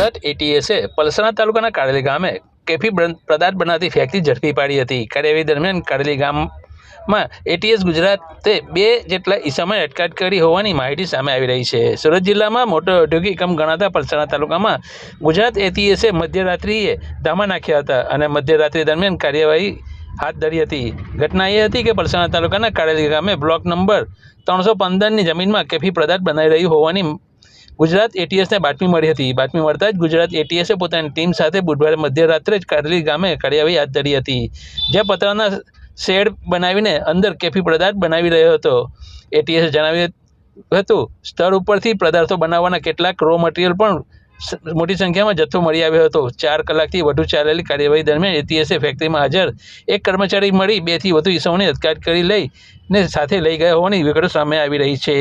ગુજરાત એટીએસે પલસાણા તાલુકાના કારેલી ગામે કેફી પદાર્થ બનાવતી ફેક્ટરી ઝડપી પાડી હતી. કાર્યવાહી દરમિયાન કારેલી ગામમાં એટીએસ ગુજરાતે બે જેટલા ઈસામાં અટકાયત કરી હોવાની માહિતી સામે આવી રહી છે. સુરત જિલ્લામાં મોટો ઔદ્યોગિક એકમ ગણાતા પલસાણા તાલુકામાં ગુજરાત એટીએસે મધ્યરાત્રિએ ધામા નાખ્યા હતા અને મધ્યરાત્રિ દરમિયાન કાર્યવાહી હાથ ધરી હતી. ઘટના એ હતી કે પલસાણા તાલુકાના કારેલી ગામે બ્લોક નંબર ત્રણસો પંદરની જમીનમાં કેફી પદાર્થ બનાવી રહ્યું હોવાની ગુજરાત એટીએસને બાતમી મળી હતી. બાતમી મળતા જ ગુજરાત એટીએસે પોતાની ટીમ સાથે બુધવારે મધ્યરાત્રે જ કારલી ગામે કાર્યવાહી હાથ ધરી હતી. જ્યાં પતરાના શેડ બનાવીને અંદર કેફી પદાર્થ બનાવી રહ્યો હતો. એટીએસે જણાવ્યું હતું સ્થળ ઉપરથી પદાર્થો બનાવવાના કેટલાક રો મટીરિયલ પણ મોટી સંખ્યામાં જથ્થો મળી આવ્યો હતો. ચાર કલાકથી વધુ ચાલેલી કાર્યવાહી દરમિયાન એટીએસે ફેક્ટરીમાં હાજર એક કર્મચારી મળી બેથી વધુ ઈસમોની અટકાયત કરી લઈને સાથે લઈ ગયા હોવાની વિગતો સામે આવી રહી છે.